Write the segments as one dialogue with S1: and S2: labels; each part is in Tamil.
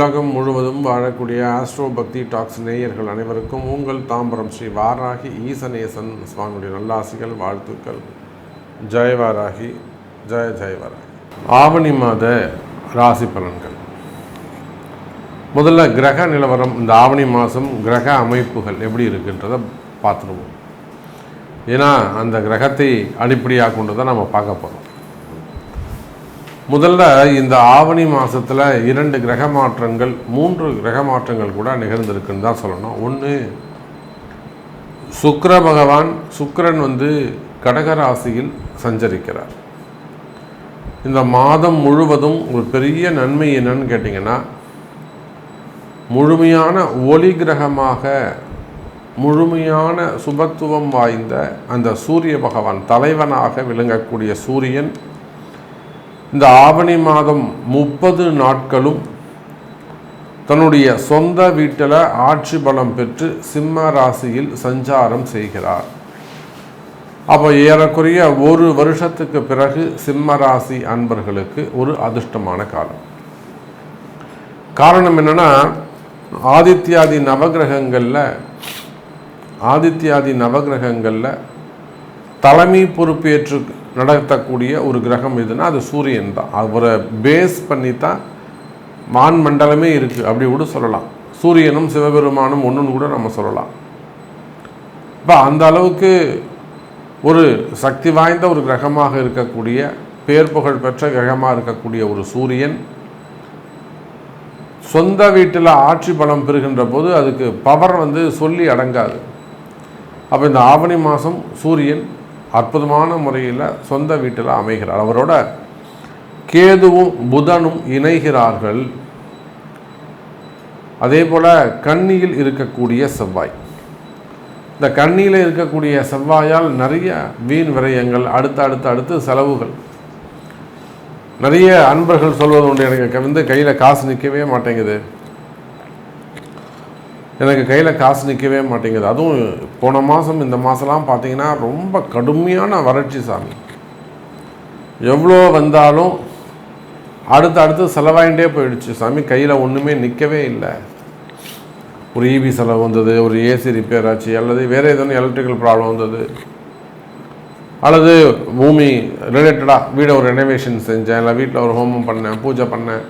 S1: உலகம் முழுவதும் வாழக்கூடிய ஆஸ்ட்ரோ பக்தி டாக்ஸ் நேயர்கள் அனைவருக்கும் உங்கள் தாம்பரம் ஸ்ரீ வாராகி ஈசநேசன் சுவாமியுடைய நல்லாசிகள் வாழ்த்துக்கள். ஜெய வாராகி ஜெய ஜெய வாராகி. ஆவணி மாத ராசி பலன்கள். முதல்ல கிரக நிலவரம் இந்த ஆவணி மாதம் கிரக அமைப்புகள் எப்படி இருக்குன்றதை பார்த்துருவோம். ஏன்னா அந்த கிரகத்தை அடிப்படையாக கொண்டு தான் நம்ம பார்க்க போகிறோம் முதல்ல இந்த ஆவணி மாதத்தில் இரண்டு கிரக மாற்றங்கள் மூன்று கிரக மாற்றங்கள் கூட நிகழ்ந்திருக்குன்னு தான் சொல்லணும். ஒன்று சுக்கர பகவான் சுக்கரன் வந்து கடகராசியில் சஞ்சரிக்கிறார். இந்த மாதம் முழுவதும் ஒரு பெரிய நன்மை என்னன்னு கேட்டிங்கன்னா முழுமையான ஒளி கிரகமாக முழுமையான சுபத்துவம் வாய்ந்த அந்த சூரிய பகவான் தலைவனாக விளங்கக்கூடிய சூரியன் இந்த ஆவணி மாதம் முப்பது நாட்களும் தன்னுடைய சொந்த வீட்டில் ஆட்சி பலம் பெற்று சிம்ம ராசியில் சஞ்சாரம் செய்கிறார். அப்போ ஏறக்குறைய ஒரு வருஷத்துக்கு பிறகு சிம்ம ராசி அன்பர்களுக்கு ஒரு அதிர்ஷ்டமான காலம். காரணம் என்னென்னா ஆதித்யாதி நவகிரகங்களில் ஆதித்யாதி நவகிரகங்களில் தலைமை பொறுப்பேற்று நடத்தக்கூடிய ஒரு கிரகம் எதுனா அது சூரியன் தான். அவரை பேஸ் பண்ணி தான் வான் மண்டலமே இருக்குது அப்படி கூட சொல்லலாம். சூரியனும் சிவபெருமானும் ஒன்றுன்னு கூட நம்ம சொல்லலாம். இப்போ அந்த அளவுக்கு ஒரு சக்தி வாய்ந்த ஒரு கிரகமாக இருக்கக்கூடிய பேர் புகழ் பெற்ற கிரகமாக இருக்கக்கூடிய ஒரு சூரியன் சொந்த வீட்டில் ஆட்சி பலம் பெறுகின்ற போது அதுக்கு பவர் வந்து சொல்லி அடங்காது. அப்போ இந்த ஆவணி மாதம் சூரியன் அற்புதமான முறையில் சொந்த வீட்டில் அமைகிறார். அவரோட கேதுவும் புதனும் இணைகிறார்கள். அதே போல் கன்னியில் இருக்கக்கூடிய செவ்வாய். இந்த கண்ணியில் இருக்கக்கூடிய செவ்வாயால் நிறைய வீண் விரயங்கள் அடுத்து அடுத்து அடுத்து செலவுகள். நிறைய அன்பர்கள் சொல்வது உண்டு எனக்கு. வந்து கையில் காசு நிற்கவே மாட்டேங்குது. எனக்கு கையில் காசு நிற்கவே மாட்டேங்குது. அதுவும் போன மாதம் இந்த மாதம்லாம் பார்த்தீங்கன்னா ரொம்ப கடுமையான வறட்சி சாமி. எவ்வளோ வந்தாலும் அடுத்து அடுத்து செலவாயிண்டே போயிடுச்சு. சாமி கையில் ஒன்றுமே நிற்கவே இல்லை. ஒரு இபி செலவு வந்தது ஒரு ஏசி ரிப்பேர் ஆச்சு அல்லது வேறு எதுவும் எலக்ட்ரிக்கல் ப்ராப்ளம் வந்தது அல்லது பூமி ரிலேட்டடாக வீடை ஒரு ரெனோவேஷன் செஞ்சேன் இல்லை வீட்டில் ஒரு ஹோமம் பண்ணேன் பூஜை பண்ணேன்.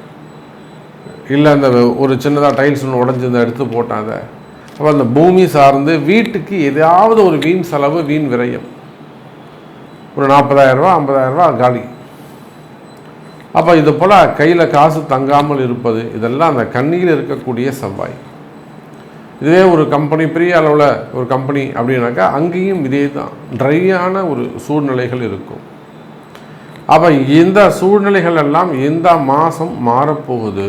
S1: இல்லை அந்த ஒரு சின்னதாக டைல்ஸ் ஒன்று உடஞ்சிருந்த எடுத்து போட்டேன் அதை. அப்போ அந்த பூமி சார்ந்து வீட்டுக்கு எதாவது ஒரு வீண் செலவு வீண் விரயம். ஒரு நாற்பதாயிரரூபா ஐம்பதாயிரரூபா காலி. அப்போ இது போல் கையில் காசு தங்காமல் இருப்பது இதெல்லாம் அந்த கண்ணியில் இருக்கக்கூடிய செவ்வாய். இதுவே ஒரு கம்பெனி பெரிய அளவில் ஒரு கம்பெனி அப்படின்னாக்கா அங்கேயும் இதே தான். ட்ரையான ஒரு சூழ்நிலைகள் இருக்கும். அப்போ இந்த சூழ்நிலைகள் எல்லாம் இந்த மாதம் மாறப்போகுது.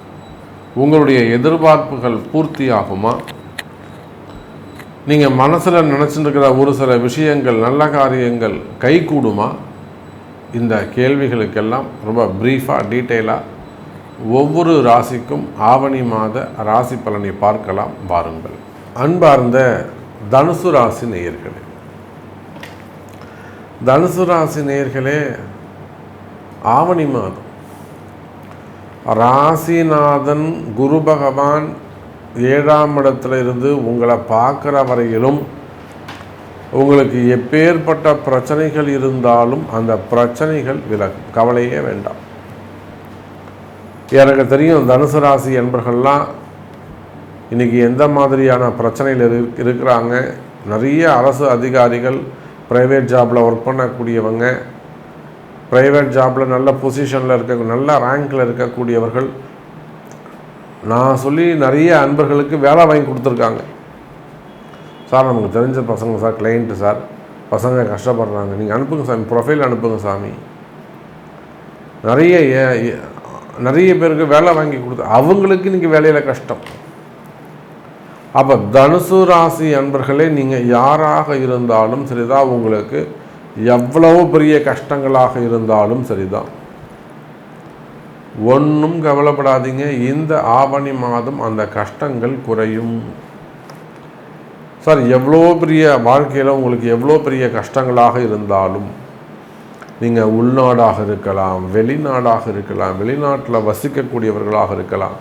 S1: உங்களுடைய எதிர்பார்ப்புகள் பூர்த்தி ஆகுமா நீங்கள் மனசில் நினச்சிருக்கிற ஒரு சில விஷயங்கள் நல்ல காரியங்கள் கைகூடுமா? இந்த கேள்விகளுக்கெல்லாம் ரொம்ப ப்ரீஃபாக டீட்டெயிலாக ஒவ்வொரு ராசிக்கும் ஆவணி மாத ராசி பலனை பார்க்கலாம் வாருங்கள். அன்பார்ந்த தனுசு ராசி நேயர்களே தனுசு ராசி நேயர்களே ஆவணி மாதம் ராசிநாதன் குரு பகவான் ஏழாம் இடத்துல இருந்து உங்களை பார்க்குற வரையிலும் உங்களுக்கு எப்பேற்பட்ட பிரச்சனைகள் இருந்தாலும் அந்த பிரச்சனைகள் விலகும். கவலையே வேண்டாம். எனக்கு தெரியும் தனுசு ராசி என்பர்கள்லாம் இன்றைக்கி எந்த மாதிரியான பிரச்சனையில் இரு இருக்கிறாங்க? நிறைய அரசு அதிகாரிகள் ப்ரைவேட் ஜாபில் ஒர்க் பண்ணக்கூடியவங்க ப்ரைவேட் ஜாபில் நல்ல பொசிஷனில் இருக்க நல்ல ரேங்கில் இருக்கக்கூடியவர்கள் நான் சொல்லி நிறைய அன்பர்களுக்கு வேலை வாங்கி கொடுத்துருக்காங்க. சார் நமக்கு தெரிஞ்ச பசங்க சார் கிளைண்ட்டு சார். பசங்க கஷ்டப்படுறாங்க. நீங்கள் அனுப்புங்க சாமி ப்ரொஃபைல் அனுப்புங்க சாமி. நிறைய நிறைய பேருக்கு வேலை வாங்கி கொடுத்து அவங்களுக்கு இன்றைக்கி வேலையில் கஷ்டம். அப்போ தனுசு ராசி அன்பர்களே நீங்கள் யாராக இருந்தாலும் சரிதான் உங்களுக்கு எவ்வளவு பெரிய கஷ்டங்களாக இருந்தாலும் சரிதான். ஒன்றும் கவலைப்படாதீங்க. இந்த ஆவணி மாதம் அந்த கஷ்டங்கள் குறையும். சார் எவ்வளோ பெரிய வாழ்க்கையில் உங்களுக்கு எவ்வளோ பெரிய கஷ்டங்களாக இருந்தாலும் நீங்கள் உள்நாடாக இருக்கலாம் வெளிநாடாக இருக்கலாம் வெளிநாட்டில் வசிக்கக்கூடியவர்களாக இருக்கலாம்.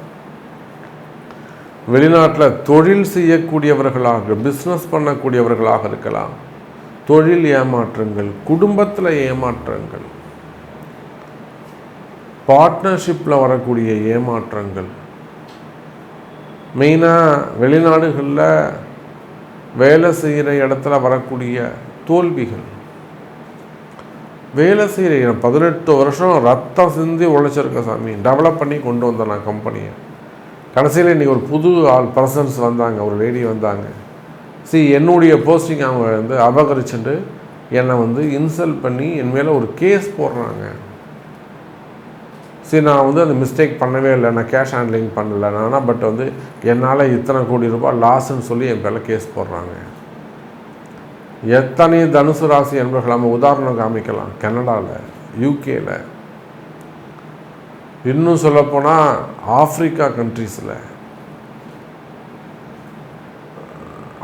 S1: வெளிநாட்டில் தொழில் செய்யக்கூடியவர்களாக பிஸ்னஸ் பண்ணக்கூடியவர்களாக இருக்கலாம். தொழில் ஏமாற்றங்கள் குடும்பத்தில் ஏமாற்றங்கள் பார்ட்னர்ஷிப்பில் வரக்கூடிய ஏமாற்றங்கள். மெயினாக வெளிநாடுகளில் வேலை செய்கிற இடத்துல வரக்கூடிய தோல்விகள். வேலை செய்கிற பதினெட்டு வருஷம் ரத்தம் சிந்தி உழைச்சிருக்க சாமி. டெவலப் பண்ணி கொண்டு வந்தேன் நான் கம்பெனியை கடைசியில் இன்றைக்கி ஒரு புது ஆள் பர்சன்ஸ் வந்தாங்க ஒரு லேடி வந்தாங்க. சி என்னுடைய போஸ்டிங் அவங்க வந்து அபகரிச்சுட்டு என்னை வந்து இன்சல்ட் பண்ணி என் மேலே ஒரு கேஸ் போடுறாங்க. சரி நான் வந்து அந்த மிஸ்டேக் பண்ணவே இல்லை. நான் கேஷ் ஹேண்ட்லிங் பண்ணலை நான் பட் வந்து என்னால் இத்தனை கோடி ரூபாய் லாஸ்ன்னு சொல்லி என் பேரில் கேஸ் போடுறாங்க. எத்தனை தனுசு ராசி என்பர்கள் நம்ம உதாரணம் காமிக்கலாம். கனடாவில் யூகேயில் இன்னும் சொல்லப்போனால் ஆப்ரிக்கா கண்ட்ரீஸில்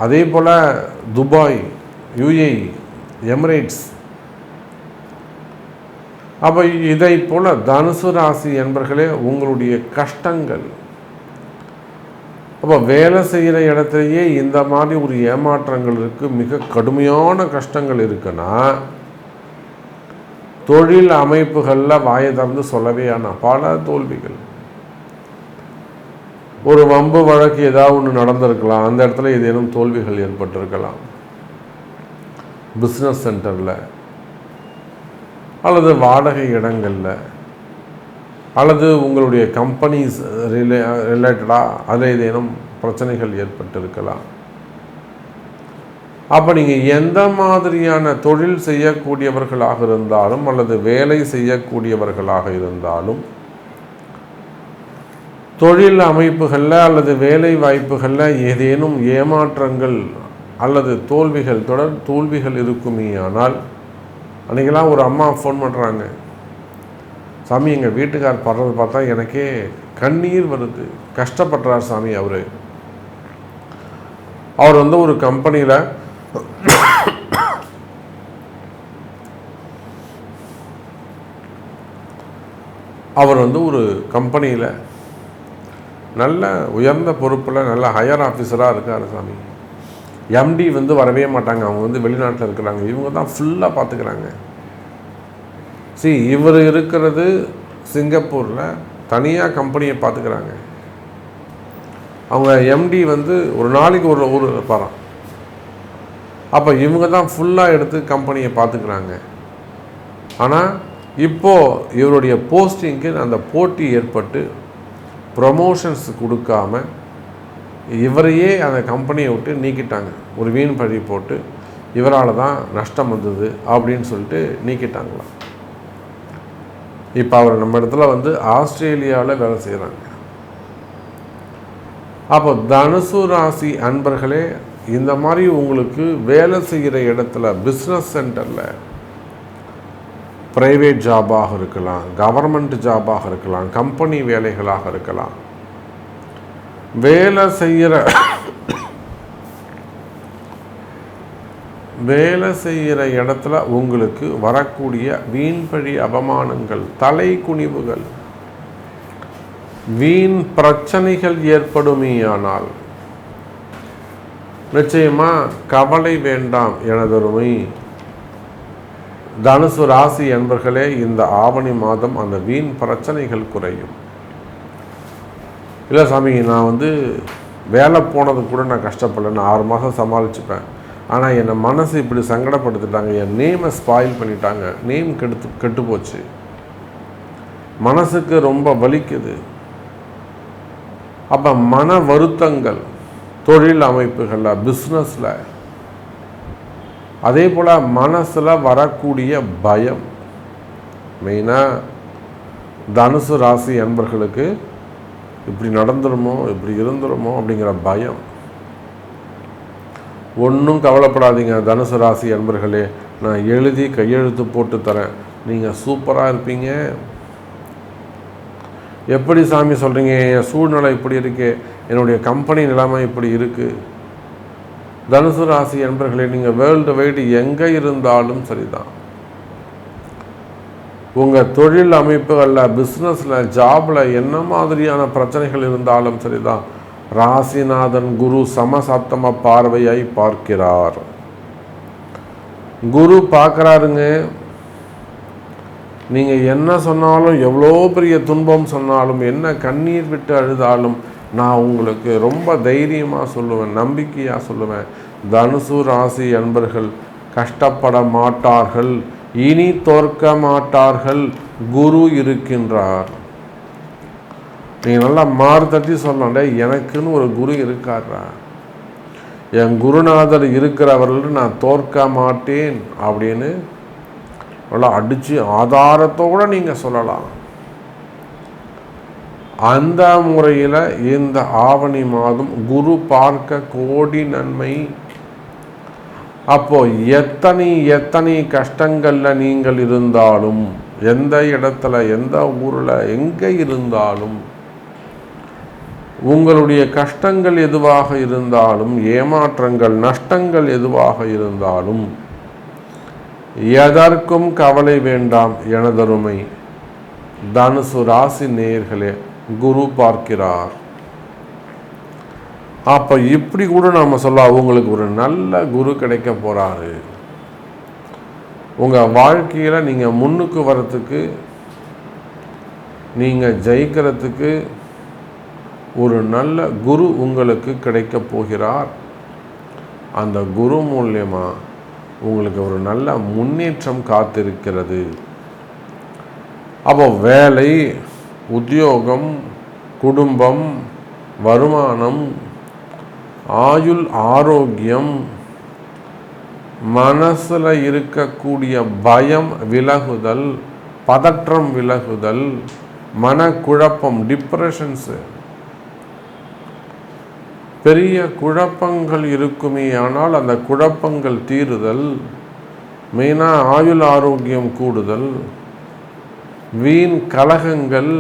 S1: அதே போல் துபாய் யுஏஇ எமிரேட்ஸ். அப்போ இதை போல் தனுசு ராசி என்பர்களே உங்களுடைய கஷ்டங்கள். அப்போ வேலை செய்கிற இடத்துலையே இந்த மாதிரி ஒரு ஏமாற்றங்கள் இருக்குது மிக கடுமையான கஷ்டங்கள் இருக்குன்னா தொழில் அமைப்புகளில் வாயை திறந்து சொல்லவே ஆனால் பல தோல்விகள். ஒரு வம்பு வழக்கு ஏதாவது ஒன்று நடந்திருக்கலாம். அந்த இடத்துல ஏதேனும் தோல்விகள் ஏற்பட்டிருக்கலாம். பிஸ்னஸ் சென்டரில் அல்லது வாடகை இடங்களில் அல்லது உங்களுடைய கம்பெனிஸ் ரிலே ரிலேட்டடாக அதில் ஏதேனும் பிரச்சனைகள் ஏற்பட்டிருக்கலாம். அப்போ நீங்கள் எந்த மாதிரியான தொழில் செய்யக்கூடியவர்களாக இருந்தாலும் அல்லது வேலை செய்யக்கூடியவர்களாக இருந்தாலும் தொழில் அமைப்புகளில் அல்லது வேலை வாய்ப்புகளில் ஏதேனும் ஏமாற்றங்கள் அல்லது தோல்விகள் தொடர் தோல்விகள் இருக்குமே ஆனால் அன்றைக்கெல்லாம் ஒரு அம்மா ஃபோன் பண்ணுறாங்க சாமி எங்கள் வீட்டுக்கார் படுறது பார்த்தா எனக்கே கண்ணீர் வருது. கஷ்டப்படுறார் சாமி அவர். அவர் வந்து ஒரு கம்பெனியில் அவர் வந்து ஒரு கம்பெனியில் நல்ல உயர்ந்த பொறுப்பில் நல்ல ஹையர் ஆஃபீஸராக இருக்கார் சாமி. எம்டி வந்து வரவே மாட்டாங்க. அவங்க வந்து வெளிநாட்டில் இருக்கிறாங்க. இவங்க தான் ஃபுல்லாக பார்த்துக்கிறாங்க சி இவர் இருக்கிறது சிங்கப்பூரில் தனியாக கம்பெனியை பார்த்துக்கிறாங்க அவங்க எம்டி வந்து ஒரு நாளைக்கு ஒரு ஊர் இருப்பாராம். அப்போ இவங்க தான் ஃபுல்லாக எடுத்து கம்பெனியை பார்த்துக்கிறாங்க ஆனால் இப்போது இவருடைய போஸ்டிங்க்கு அந்த போட்டி ஏற்பட்டு ப்ரொமோஷன்ஸ் கொடுக்காம இவரையே அந்த கம்பெனியை விட்டு நீக்கிட்டாங்க. ஒரு வீண் பழி போட்டு இவரால் தான் நஷ்டம் வந்தது அப்படின்னு சொல்லிட்டு நீக்கிட்டாங்களாம். இப்போ அவர் நம்ம இடத்துல வந்து ஆஸ்திரேலியாவில் வேலை செய்கிறாங்க அப்போ தனுசு ராசி அன்பர்களே இந்த மாதிரி உங்களுக்கு வேலை செய்கிற இடத்துல பிஸ்னஸ் சென்டரில் ப்ரைவேட் ஜாபாக இருக்கலாம் கவர்மெண்ட் ஜாபாக இருக்கலாம் கம்பெனி வேலைகளாக இருக்கலாம். வேலை செய்கிற வேலை செய்கிற இடத்துல உங்களுக்கு வரக்கூடிய வீண்பழி அவமானங்கள் தலை குனிவுகள் வீண் பிரச்சனைகள் ஏற்படுமேயானால் நிச்சயமா கவலை வேண்டாம் எனதொருமை தனுசு ராசி என்பர்களே இந்த ஆவணி மாதம் அந்த வீண் பிரச்சனைகள் குறையும். இல்லை சாமி நான் வந்து வேலை போனது கூட நான் கஷ்டப்படலை. நான் ஆறு மாதம் சமாளிச்சுப்பேன். ஆனால் என்னை மனசு இப்படி சங்கடப்படுத்திட்டாங்க. என் நேமை ஸ்பாயில் பண்ணிட்டாங்க. நேம் கெடுத்து கெட்டு போச்சு. மனசுக்கு ரொம்ப வலிக்குது. அப்போ மன வருத்தங்கள் தொழில் அமைப்புகளில் பிஸ்னஸில் அதே போல் மனசில் வரக்கூடிய பயம். மெயினாக தனுசு ராசி அன்பர்களுக்கு இப்படி நடந்துருமோ இப்படி இருந்துருமோ அப்படிங்கிற பயம். ஒன்றும் கவலைப்படாதீங்க தனுசு ராசி அன்பர்களே. நான் எழுதி கையெழுத்து போட்டு தரேன். நீங்கள் சூப்பராக இருப்பீங்க. எப்படி சாமி சொல்கிறீங்க என் சூழ்நிலை இப்படி இருக்கு. என்னுடைய கம்பெனி நிலைமை இப்படி இருக்குது தனுசு ராசி என்பர்களே நீங்கள் வேர்ல்டு வைடு எங்கே இருந்தாலும் சரிதான். உங்கள் தொழில் அமைப்புகளில் பிஸ்னஸில் ஜாபில் என்ன மாதிரியான பிரச்சனைகள் இருந்தாலும் சரிதான். ராசிநாதன் குரு சமசப்தம பார்வையை பார்க்கிறார். குரு பார்க்குறாருங்க. நீங்கள் என்ன சொன்னாலும் எவ்வளோ பெரிய துன்பம் சொன்னாலும் என்ன கண்ணீர் விட்டு அழுதாலும் நான் உங்களுக்கு ரொம்ப தைரியமாக சொல்லுவேன் நம்பிக்கையாக சொல்லுவேன். தனுசு ராசி அன்பர்கள் கஷ்டப்பட மாட்டார்கள் இனி தோற்க மாட்டார்கள் குரு இருக்கின்றார். நீங்கள் நல்லா மாறு தட்டி சொல்லண்டே எனக்குன்னு ஒரு குரு இருக்காரா என் குருநாதர் இருக்கிறவர்கள் நான் தோற்க மாட்டேன் அப்படின்னு நல்லா அடித்து ஆதாரத்தோடு நீங்கள் சொல்லலாம். அந்த முறையில் இந்த ஆவணி மாதம் குரு பார்க்க கோடி நன்மை. அப்போ எத்தனை எத்தனை கஷ்டங்களில் நீங்கள் இருந்தாலும் எந்த இடத்துல எந்த ஊரில் எங்கே இருந்தாலும் உங்களுடைய கஷ்டங்கள் எதுவாக இருந்தாலும் ஏமாற்றங்கள் நஷ்டங்கள் எதுவாக இருந்தாலும் எதற்கும் கவலை வேண்டாம் எனதருமை தனுசு ராசி நேர்களே குரு பார்க்கிறார். அப்போ இப்படி கூட நாம் சொல்ல உங்களுக்கு ஒரு நல்ல குரு கிடைக்க போகிறாரு உங்கள் வாழ்க்கையில் நீங்கள் முன்னுக்கு வரத்துக்கு நீங்கள் ஜெயிக்கிறதுக்கு ஒரு நல்ல குரு உங்களுக்கு கிடைக்க போகிறார். அந்த குரு மூலயமா உங்களுக்கு ஒரு நல்ல முன்னேற்றம் காத்திருக்கிறது. அப்போ வேலை உத்தியோகம் குடும்பம் வருமானம் ஆயுள் ஆரோக்கியம் மனசில் இருக்கக்கூடிய பயம் விலகுதல் பதற்றம் விலகுதல் மனக்குழப்பம் டிப்ரெஷன்ஸு பெரிய குழப்பங்கள் இருக்குமே ஆனால் அந்த குழப்பங்கள் தீருதல். மெயினாக ஆயுள் ஆரோக்கியம் கூடுதல். வீண் கலகங்கள்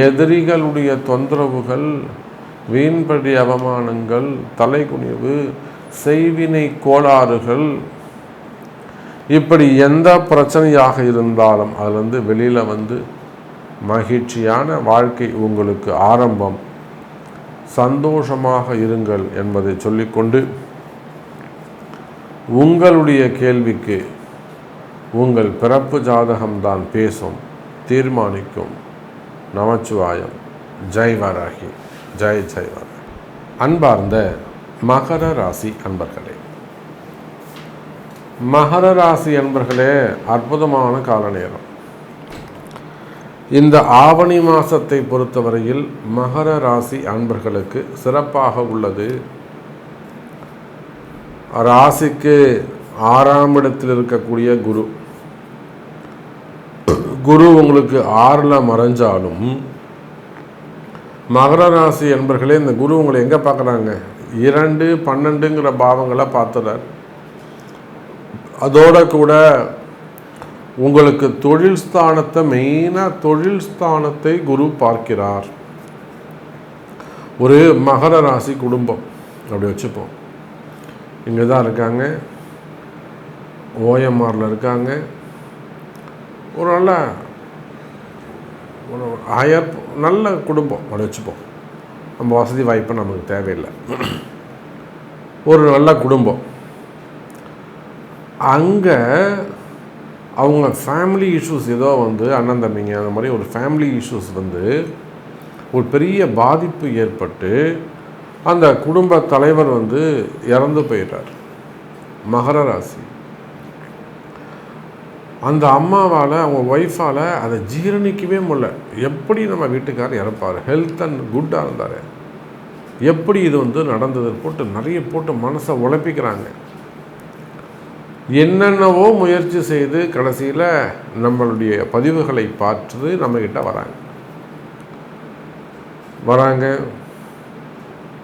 S1: எதிரிகளுடைய தொந்தரவுகள் வீண்படி அவமானங்கள் தலைகுனிவு செய்வினை கோளாறுகள் இப்படி எந்த பிரச்சனையாக இருந்தாலும் அதுலேருந்து வெளியில் வந்து மகிழ்ச்சியான வாழ்க்கை உங்களுக்கு ஆரம்பம். சந்தோஷமாக இருங்கள் என்பதை சொல்லிக்கொண்டு உங்களுடைய கேள்விக்கு உங்கள் பிறப்பு ஜாதகம்தான் பேசும் தீர்மானிக்கும். நமச்சிவாயம். ஜெய்வராகி ஜெய் ஜெய் அன்பார்ந்த மகர ராசி அன்பர்களே. மகர ராசி அன்பர்களே அற்புதமான கால நேரம். இந்த ஆவணி மாதத்தை பொறுத்தவரையில் மகர ராசி அன்பர்களுக்கு சிறப்பாக உள்ளது. ராசிக்கு ஆறாம் இடத்தில் இருக்கக்கூடிய குரு. குரு உங்களுக்கு ஆறில் மறைஞ்சாலும் மகர ராசி என்பர்களே இந்த குரு உங்களை எங்கே பார்க்குறாங்க இரண்டு பன்னெண்டுங்கிற பாவங்களை பார்த்துறார். அதோட கூட உங்களுக்கு தொழில் ஸ்தானத்தை மெயினாக தொழில் ஸ்தானத்தை குரு பார்க்கிறார். ஒரு மகர ராசி குடும்பம். அப்படி வச்சுப்போம். இங்கே தான் இருக்காங்க ஓஎம்ஆரில் இருக்காங்க. ஒரு நல்ல ஒரு ஹையர் நல்ல குடும்பம். அப்படி வச்சுப்போம் நம்ம வசதி வாய்ப்பு நமக்கு தேவையில்லை. ஒரு நல்ல குடும்பம். அங்கே அவங்க ஃபேமிலி இஷ்யூஸ் ஏதோ வந்து அண்ணன் தம்பிங்க அந்த மாதிரி ஒரு ஃபேமிலி இஷ்யூஸ் வந்து ஒரு பெரிய பாதிப்பு ஏற்பட்டு அந்த குடும்ப தலைவர் வந்து இறந்து போயிட்டார். மகர ராசி. அந்த அம்மாவால் அவங்க ஒய்ஃபால் அதை ஜீரணிக்கவே முடியல. எப்படி நம்ம வீட்டுக்காரர் இறப்பார்? ஹெல்த் அண்ட் குட்டாக இருந்தார். எப்படி இது வந்து நடந்தது போட்டு நிறைய போட்டு மனசை உழைப்பிக்கிறாங்க. என்னென்னவோ முயற்சி செய்து கடைசியில் நம்மளுடைய பதிவுகளை பார்த்து நம்மக்கிட்ட வராங்க. வராங்க.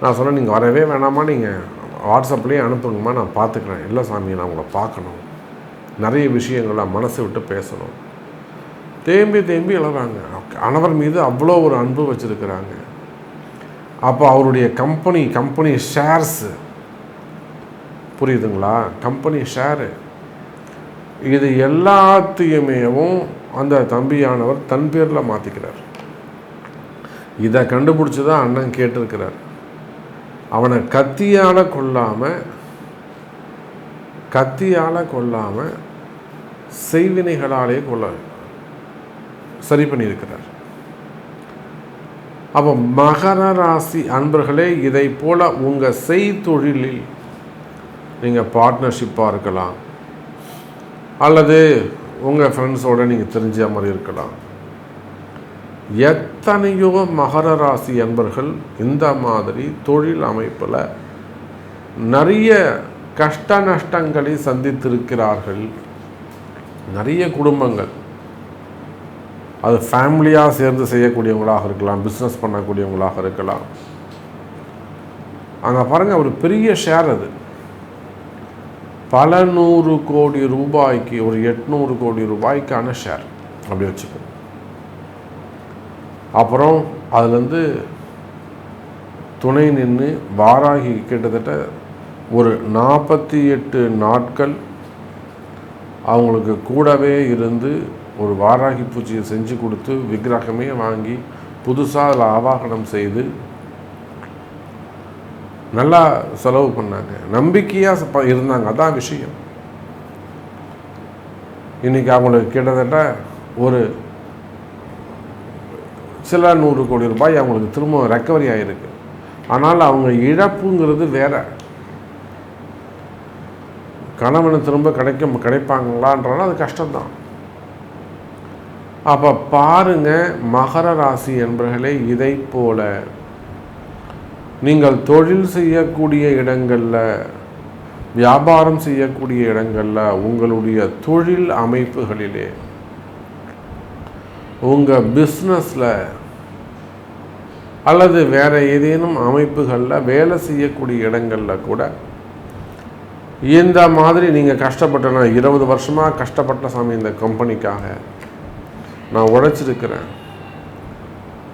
S1: நான் சொன்னேன் நீங்கள் வரவே வேணாமா நீங்கள் வாட்ஸ்அப்லேயே அனுப்புங்கம்மா நான் பார்த்துக்குறேன். இல்லை சாமி நான் உங்களை பார்க்கணும். நிறைய விஷயங்களை மனசு விட்டு பேசணும். தேம்பி தேம்பி எழுறாங்க கணவர் மீது அவ்வளோ ஒரு அன்பு வச்சுருக்கிறாங்க. அப்போ அவருடைய கம்பெனி கம்பெனி ஷேர்ஸு புரியுதுங்களா? கம்பெனி ஷேரு இது எல்லாத்தையுமேவும் அந்த தம்பியானவர் தன் பேரில் மாற்றிக்கிறார் இதை கண்டுபிடிச்சி தான் அண்ணன் கேட்டிருக்கிறார். அவனை கத்தியால் கொல்லாமல் கத்தியால் கொல்லாமல் செய்வினைகளாலே கொள்ள சரி பண்ணியிருக்கிறார். அப்போ மகர ராசி அன்பர்களே இதை போல் உங்கள் செய்தொழிலில் நீங்கள் பார்ட்னர்ஷிப்பாக இருக்கலாம். அல்லது உங்கள் ஃப்ரெண்ட்ஸோடு நீங்கள் தெரிஞ்ச மாதிரி இருக்கலாம். எத்தனையோ மகர ராசி அன்பர்கள் இந்த மாதிரி தொழில் அமைப்பில் நிறைய கஷ்ட நஷ்டங்களை சந்தித்திருக்கிறார்கள். நிறைய குடும்பங்கள். அது ஃபேமிலியாக சேர்ந்து செய்யக்கூடியவங்களாக இருக்கலாம் பிஸ்னஸ் பண்ணக்கூடியவங்களாக இருக்கலாம். அங்கே பாருங்கள் ஒரு பெரிய ஷேர் அது. பல நூறு கோடி ரூபாய்க்கு ஒரு எட்நூறு கோடி ரூபாய்க்கான ஷேர் அப்படி வச்சுக்கோ. அப்புறம் அதுலேருந்து துணை நின்று வாராகி கிட்டத்தட்ட ஒரு நாற்பத்தி எட்டு நாட்கள் அவங்களுக்கு கூடவே இருந்து ஒரு வாராகி பூஜையை செஞ்சு கொடுத்து விக்கிரகமே வாங்கி புதுசாக அதில் ஆவாகனம் செய்து நல்லா செலவு பண்ணாங்க. நம்பிக்கையாக இருந்தாங்க. அதான் விஷயம். இன்றைக்கி அவங்களுக்கு கிட்டத்தட்ட ஒரு சில நூறு கோடி ரூபாய் அவங்களுக்கு திரும்ப ரெக்கவரி ஆகிருக்கு ஆனால் அவங்க இழப்புங்கிறது வேறு. கணவனை திரும்ப கிடைக்க கிடைப்பாங்களான்றாலும் அது கஷ்டம்தான். அப்போ பாருங்க மகர ராசி என்பர்களே இதை போல நீங்கள் தொழில் செய்யக்கூடிய இடங்களில் வியாபாரம் செய்யக்கூடிய இடங்களில் உங்களுடைய தொழில் அமைப்புகளிலே உங்கள் பிஸ்னஸில் அல்லது வேறு ஏதேனும் அமைப்புகளில் வேலை செய்யக்கூடிய இடங்களில் கூட இந்த மாதிரி நீங்கள் கஷ்டப்பட்ட நான் இருபது வருஷமாக கஷ்டப்பட்ட சாமி இந்த கம்பெனிக்காக நான் உழைச்சிருக்கிறேன்.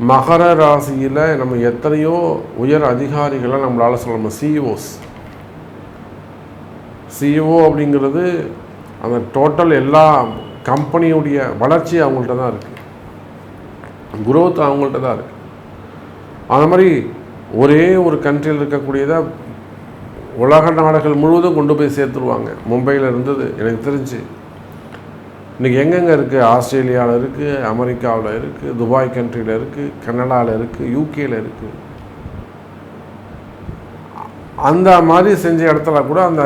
S1: மகர ராசியில் நம்ம எத்தனையோ உயர் அதிகாரிகளை நம்மளால் சொல்ல நம்ம சிஇஓஸ் சிஇஓ அப்படிங்கிறது அந்த டோட்டல் எல்லா கம்பெனியுடைய வளர்ச்சி அவங்கள்ட்ட தான் இருக்குது குரோத் அவங்கள்ட்ட தான் இருக்குது அந்த மாதிரி ஒரே ஒரு கண்ட்ரியில் இருக்கக்கூடியதை உலக நாடுகள் முழுவதும் கொண்டு போய் சேர்த்துருவாங்க. மும்பையில் இருந்தது எனக்கு தெரிஞ்சு. இன்றைக்கி எங்கெங்கே இருக்குது ஆஸ்திரேலியாவில் இருக்குது அமெரிக்காவில் இருக்குது துபாய் கண்ட்ரியில் இருக்குது கனடாவில் இருக்குது யூகேயில் இருக்குது அந்த மாதிரி செஞ்ச இடத்துல கூட அந்த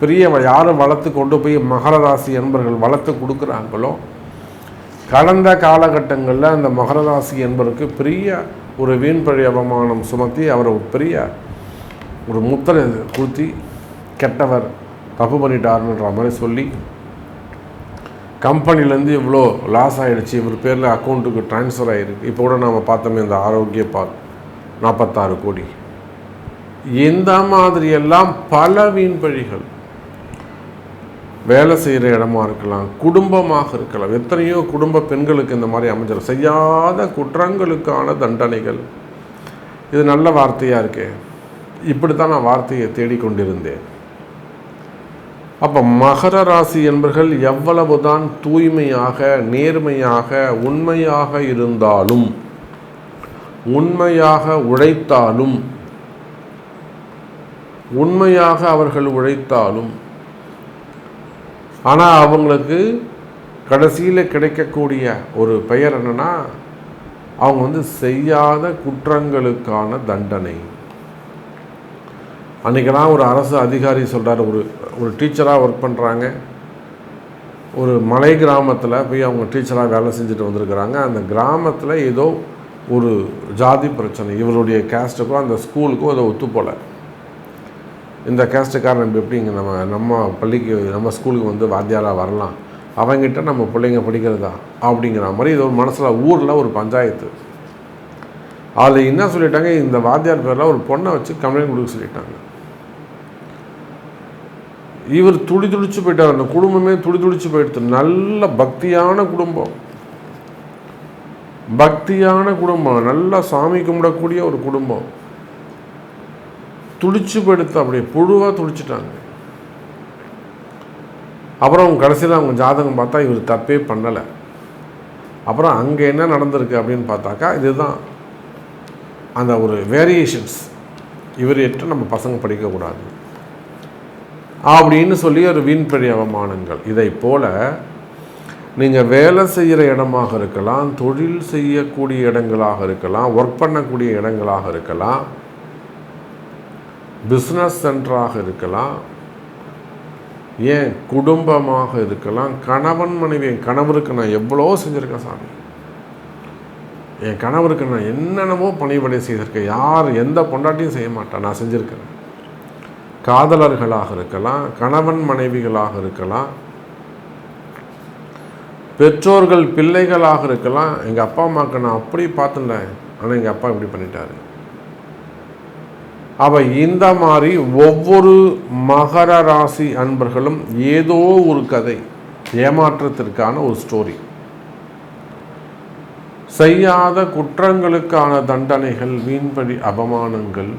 S1: பெரிய யாரும் வளர்த்து கொண்டு போய் மகர ராசி என்பர்கள் வளர்த்து கொடுக்குறாங்களோ கடந்த காலகட்டங்களில் அந்த மகர ராசி பெரிய ஒரு வீண்பழி அவமானம் சுமத்தி அவரை பெரிய ஒரு முத்திரை குத்தி கெட்டவர் தப்பு பண்ணிட்டாருன்ற மாதிரி சொல்லி கம்பெனிலேருந்து இவ்வளோ லாஸ் ஆகிடுச்சு இவர் பேரில் அக்கௌண்ட்டுக்கு ட்ரான்ஸ்ஃபர் ஆகிருக்கு இப்போ கூட நாம் பார்த்தோமே இந்த ஆரோக்கிய பால் நாற்பத்தாறு கோடி. இந்த மாதிரியெல்லாம் பல வீண்பழிகள் வேலை செய்கிற இடமா இருக்கலாம் குடும்பமாக இருக்கலாம் எத்தனையோ குடும்ப பெண்களுக்கு இந்த மாதிரி அமைஞ்சிடும் செய்யாத குற்றங்களுக்கான தண்டனைகள். இது நல்ல வார்த்தையாக இருக்கே. இப்படித்தான் நான் வார்த்தையை தேடிக்கொண்டிருந்தேன். அப்போ மகர ராசி என்பர்கள் எவ்வளவுதான் தூய்மையாக நேர்மையாக உண்மையாக இருந்தாலும் உண்மையாக உழைத்தாலும் உண்மையாக அவர்கள் உழைத்தாலும் ஆனால் அவங்களுக்கு கடைசியில் கிடைக்கக்கூடிய ஒரு பெயர் என்னென்னா அவங்க வந்து செய்யாத குற்றங்களுக்கான தண்டனை. அன்றைக்கெல்லாம் ஒரு அரசு அதிகாரி சொல்கிறார் ஒரு ஒரு டீச்சராக ஒர்க் பண்ணுறாங்க ஒரு மலை கிராமத்தில் போய் அவங்க டீச்சராக வேலை செஞ்சுட்டு வந்திருக்கிறாங்க. அந்த கிராமத்தில் ஏதோ ஒரு ஜாதி பிரச்சனை இவருடைய கேஸ்ட்டுக்கும் அந்த ஸ்கூலுக்கும் அதை ஒத்து போல. இந்த கேஸ்ட்டுக்காரன் நம்ம எப்படி இங்கே நம்ம நம்ம பள்ளிக்கு நம்ம ஸ்கூலுக்கு வந்து வாத்தியாராக வரலாம்? அவங்ககிட்ட நம்ம பிள்ளைங்க படிக்கிறதா? அப்படிங்கிற மாதிரி இது ஒரு மனசில் ஊரில் ஒரு பஞ்சாயத்து. அதில் என்ன சொல்லிட்டாங்க? இந்த வாத்தியார் பேரில் ஒரு பொண்ணை வச்சு கம்ப்ளைண்ட் கொடுக்க சொல்லிட்டாங்க. இவர் துடி துடிச்சு போயிட்டார். அந்த குடும்பமே துடி துடிச்சு போயிடுது. நல்ல பக்தியான குடும்பம். பக்தியான குடும்பம். நல்லா சாமி கும்பிடக்கூடிய ஒரு குடும்பம். துடிச்சு போயிடுத்து அப்படியே புழுவாக துடிச்சிட்டாங்க. அப்புறம் கடைசியில் அவங்க ஜாதகம் பார்த்தா இவர் தப்பே பண்ணலை. அப்புறம் அங்கே என்ன நடந்திருக்கு அப்படின்னு பார்த்தாக்கா இதுதான். அந்த ஒரு வேரியேஷன்ஸ் இவர் எட்டு நம்ம பசங்க படிக்கக்கூடாது. அப்படின்னு சொல்லி ஒரு வீண்பழி அவமானங்கள் இதை போல நீங்கள் வேலை செய்கிற இடமாக இருக்கலாம் தொழில் செய்யக்கூடிய இடங்களாக இருக்கலாம் ஒர்க் பண்ணக்கூடிய இடங்களாக இருக்கலாம் பிஸ்னஸ் சென்டராக இருக்கலாம் ஏன் குடும்பமாக இருக்கலாம் கணவன் மனைவி என் கணவருக்கு நான் எவ்வளோ செஞ்சுருக்கேன் சாமி? என் கணவருக்கு நான் என்னென்னமோ பணிபடை செய்திருக்கேன். யார் எந்த பொண்டாட்டியும் செய்ய மாட்டேன் நான் செஞ்சுருக்கிறேன். காதலர்களாக இருக்கலாம் கணவன் மனைவிகளாக இருக்கலாம் பெற்றோர்கள் பிள்ளைகளாக இருக்கலாம். எங்கள் அப்பா அம்மாவுக்கு நான் அப்படி பார்த்துட்டேன் ஆனால் எங்கள் அப்பா இப்படி பண்ணிட்டாரு. அவ இந்த மாதிரி ஒவ்வொரு மகர ராசி அன்பர்களும் ஏதோ ஒரு கதை ஏமாற்றத்திற்கான ஒரு ஸ்டோரி செய்யாத குற்றங்களுக்கான தண்டனைகள் வீண்படி அபமானங்கள்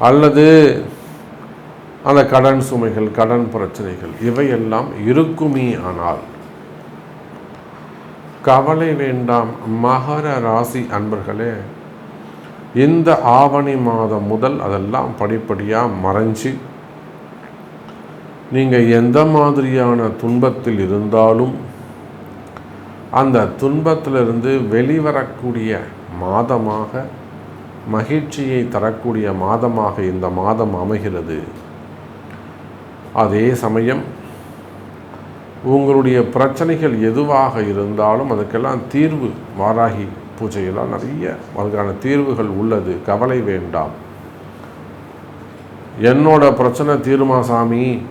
S1: அல்லது அந்த கடன் சுமைகள் கடன் பிரச்சனைகள் இவையெல்லாம் இருக்குமே ஆனால் கவலை வேண்டாம். மகர ராசி அன்பர்களே இந்த ஆவணி மாதம் முதல் அதெல்லாம் படிப்படியாக மறைஞ்சு நீங்கள் எந்த மாதிரியான துன்பத்தில் இருந்தாலும் அந்த துன்பத்திலிருந்து வெளிவரக்கூடிய மாதமாக மகிழ்ச்சியை தரக்கூடிய மாதமாக இந்த மாதம் அமைகிறது. அதே சமயம் உங்களுடைய பிரச்சனைகள் எதுவாக இருந்தாலும் அதுக்கெல்லாம் தீர்வு வாராகி பூஜையெல்லாம் நிறைய அதுக்கான தீர்வுகள் உள்ளது. கவலை வேண்டாம். என்னோட பிரச்சனை தீருமா சாமி?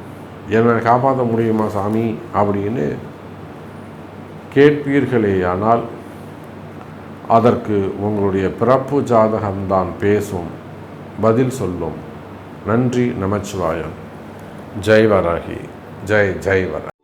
S1: என்னை காப்பாற்ற முடியுமா சாமி? அப்படின்னு கேட்பீர்களேயானால் அதற்கு உங்களுடைய பிறப்பு ஜாதகம்தான் பேசும் பதில் சொல்லும். நன்றி நமச்சிவாயம். ஜெய்வராகி. ஜெய் ஜெய்வர